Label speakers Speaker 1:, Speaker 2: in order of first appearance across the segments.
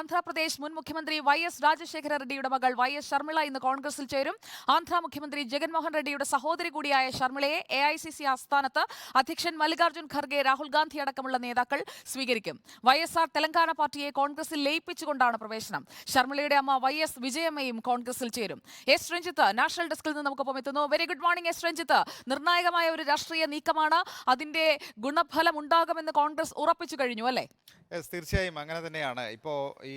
Speaker 1: ആന്ധ്രാപ്രദേശ് മുൻ മുഖ്യമന്ത്രി Y S Rajasekhara റെഡ്ഡിയുടെ മകൾ വൈ എസ് ഷർമിള ഇന്ന് കോൺഗ്രസിൽ ചേരും. ആന്ധ്ര മുഖ്യമന്ത്രി ജഗൻമോഹൻ റെഡ്ഡിയുടെ സഹോദരി കൂടിയായ ഷർമിളയെ എ ഐ സി സി ആസ്ഥാനത്ത് അധ്യക്ഷൻ മല്ലികാർജുൻ ഖർഗെ രാഹുൽ ഗാന്ധി അടക്കമുള്ള നേതാക്കൾ സ്വീകരിക്കും. വൈ എസ് ആർ തെലങ്കാന പാർട്ടിയെ കോൺഗ്രസിൽ ലയിപ്പിച്ചുകൊണ്ടാണ് പ്രവേശനം. ഷർമിളയുടെ അമ്മ വൈ എസ് വിജയമ്മയും കോൺഗ്രസിൽ ചേരും. എസ് രഞ്ജിത്ത് നാഷണൽ ഡെസ്കിൽ നിന്ന് നമുക്കൊപ്പം എത്തുന്നു. Very good morning S Ranjith. നിർണായകമായ ഒരു രാഷ്ട്രീയ നീക്കമാണ്. അതിന്റെ ഗുണഫലം ഉണ്ടാകുമെന്ന് കോൺഗ്രസ് ഉറപ്പിച്ചു കഴിഞ്ഞു അല്ലേ?
Speaker 2: യെസ് തീർച്ചയായും അങ്ങനെ തന്നെയാണ്. ഇപ്പോൾ ഈ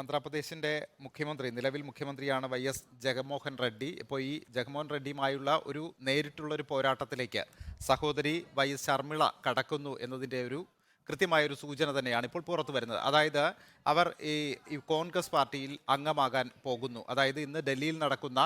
Speaker 2: ആന്ധ്രാപ്രദേശിന്റെ മുഖ്യമന്ത്രി നിലവിൽ മുഖ്യമന്ത്രിയാണ് വൈ എസ് ജഗൻമോഹൻ റെഡ്ഡി. ഇപ്പോൾ ഈ ജഗൻമോഹൻ റെഡ്ഡിയുമായുള്ള ഒരു നേരിട്ടുള്ളൊരു പോരാട്ടത്തിലേക്ക് സഹോദരി വൈ എസ് ശർമിള കടക്കുന്നു എന്നതിന്റെ ഒരു കൃത്യമായൊരു സൂചന തന്നെയാണ് ഇപ്പോൾ പുറത്തു വരുന്നത്. അതായത് അവർ ഈ കോൺഗ്രസ് പാർട്ടിയിൽ അംഗമാകാൻ പോകുന്നു. അതായത് ഇന്ന് ഡൽഹിയിൽ നടക്കുന്ന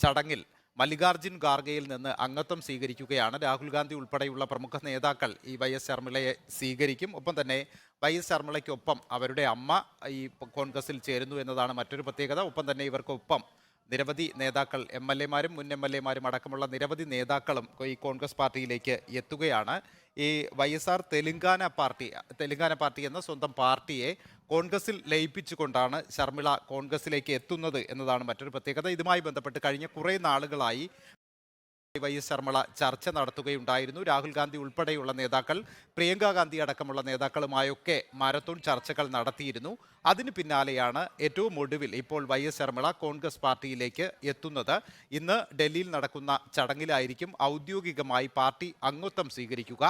Speaker 2: ചടങ്ങിൽ മല്ലികാർജുൻ ഖാർഗെയിൽ നിന്ന് അംഗത്വം സ്വീകരിക്കുകയാണ്. രാഹുൽ ഗാന്ധി ഉൾപ്പെടെയുള്ള പ്രമുഖ നേതാക്കൾ ഈ വൈ എസ് ശർമ്മിളയെ സ്വീകരിക്കും. ഒപ്പം തന്നെ വൈ എസ് ശർമ്മിളയ്ക്കൊപ്പം അവരുടെ അമ്മ ഈ കോൺഗ്രസിൽ ചേരുന്നു എന്നതാണ് മറ്റൊരു പ്രത്യേകത. ഒപ്പം തന്നെ ഇവർക്കൊപ്പം നിരവധി നേതാക്കൾ എം എൽ എമാരും മുൻ എം എൽ എമാരും അടക്കമുള്ള നിരവധി നേതാക്കളും ഈ കോൺഗ്രസ് പാർട്ടിയിലേക്ക് എത്തുകയാണ്. ഈ Y S R Telangana party Telangana party എന്ന സ്വന്തം പാർട്ടിയെ കോൺഗ്രസിൽ ലയിപ്പിച്ചുകൊണ്ടാണ് ശർമ്മിള കോൺഗ്രസിലേക്ക് എത്തുന്നത് എന്നതാണ് മറ്റൊരു പ്രത്യേകത. ഇതുമായി ബന്ധപ്പെട്ട് കഴിഞ്ഞ കുറേ നാളുകളായി വൈ എസ് ശർമ്മള ചർച്ച നടത്തുകയുണ്ടായിരുന്നു. രാഹുൽ ഗാന്ധി ഉൾപ്പെടെയുള്ള നേതാക്കൾ പ്രിയങ്ക ഗാന്ധി അടക്കമുള്ള നേതാക്കളുമായൊക്കെ മാരത്തോൺ ചർച്ചകൾ നടത്തിയിരുന്നു. അതിന് പിന്നാലെയാണ് ഏറ്റവും ഒടുവിൽ ഇപ്പോൾ വൈ എസ് ശർമ്മള കോൺഗ്രസ് പാർട്ടിയിലേക്ക് എത്തുന്നത്. ഇന്ന് ഡൽഹിയിൽ നടക്കുന്ന ചടങ്ങിലായിരിക്കും ഔദ്യോഗികമായി പാർട്ടി അംഗത്വം സ്വീകരിക്കുക.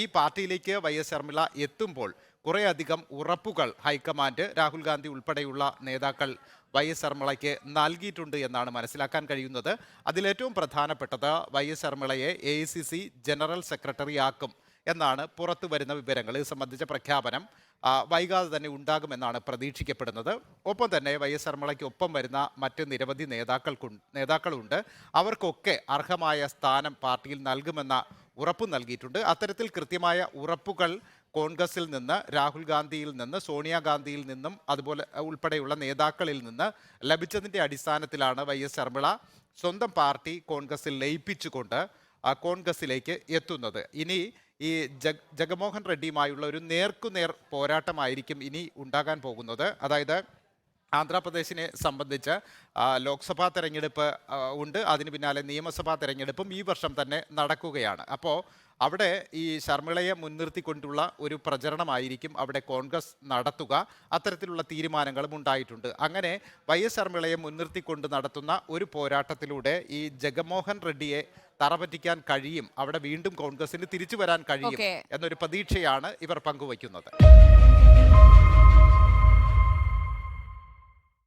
Speaker 2: ഈ പാർട്ടിയിലേക്ക് വൈ എസ് ശർമ്മള എത്തുമ്പോൾ കുറേയധികം ഉറപ്പുകൾ ഹൈക്കമാൻഡ് രാഹുൽ ഗാന്ധി ഉൾപ്പെടെയുള്ള നേതാക്കൾ വൈ എസ് ശർമ്മളയ്ക്ക് നൽകിയിട്ടുണ്ട് എന്നാണ് മനസ്സിലാക്കാൻ കഴിയുന്നത്. അതിലേറ്റവും പ്രധാനപ്പെട്ടത് Y S ശർമ്മളയെ A general secretary ആക്കും എന്നാണ് പുറത്തു വരുന്ന വിവരങ്ങൾ. ഇത് സംബന്ധിച്ച പ്രഖ്യാപനം വൈകാതെ തന്നെ ഉണ്ടാകുമെന്നാണ് പ്രതീക്ഷിക്കപ്പെടുന്നത്. ഒപ്പം തന്നെ വൈ എസ് ശർമ്മളയ്ക്ക് ഒപ്പം വരുന്ന മറ്റ് നിരവധി നേതാക്കൾക്കു നേതാക്കളുണ്ട്. അവർക്കൊക്കെ അർഹമായ സ്ഥാനം പാർട്ടിയിൽ നൽകുമെന്ന ഉറപ്പ് നൽകിയിട്ടുണ്ട്. അത്തരത്തിൽ കൃത്യമായ ഉറപ്പുകൾ കോൺഗ്രസിൽ നിന്ന് രാഹുൽ ഗാന്ധിയിൽ നിന്ന് സോണിയാഗാന്ധിയിൽ നിന്നും അതുപോലെ ഉൾപ്പെടെയുള്ള നേതാക്കളിൽ നിന്ന് ലഭിച്ചതിന്റെ അടിസ്ഥാനത്തിലാണ് വൈ എസ് ശർമിള സ്വന്തം പാർട്ടി കോൺഗ്രസിൽ ലയിപ്പിച്ചുകൊണ്ട് കോൺഗ്രസിലേക്ക് എത്തുന്നത്. ഇനി ഈ ജഗ് ജഗമോഹൻ റെഡ്ഡിയുമായുള്ള ഒരു നേർക്കുനേർ പോരാട്ടമായിരിക്കും ഇനി ഉണ്ടാകാൻ പോകുന്നത്. അതായത് ആന്ധ്രാപ്രദേശിനെ സംബന്ധിച്ച് ലോക്സഭാ തെരഞ്ഞെടുപ്പ് ഉണ്ട്. അതിന് പിന്നാലെ നിയമസഭാ തെരഞ്ഞെടുപ്പും ഈ വർഷം തന്നെ നടക്കുകയാണ്. അപ്പോൾ അവിടെ ഈ ശർമ്മിളയെ മുൻനിർത്തിക്കൊണ്ടുള്ള ഒരു പ്രചരണമായിരിക്കും അവിടെ കോൺഗ്രസ് നടത്തുക. അത്തരത്തിലുള്ള തീരുമാനങ്ങളും ഉണ്ടായിട്ടുണ്ട്. അങ്ങനെ വൈ എസ് ശർമിളയെ മുൻനിർത്തിക്കൊണ്ട് നടത്തുന്ന ഒരു പോരാട്ടത്തിലൂടെ ഈ ജഗൻമോഹൻ റെഡ്ഡിയെ തറപറ്റിക്കാൻ കഴിയും. അവിടെ വീണ്ടും കോൺഗ്രസിന് തിരിച്ചു വരാൻ കഴിയും എന്നൊരു പ്രതീക്ഷയാണ് ഇവർ പങ്കുവയ്ക്കുന്നത്.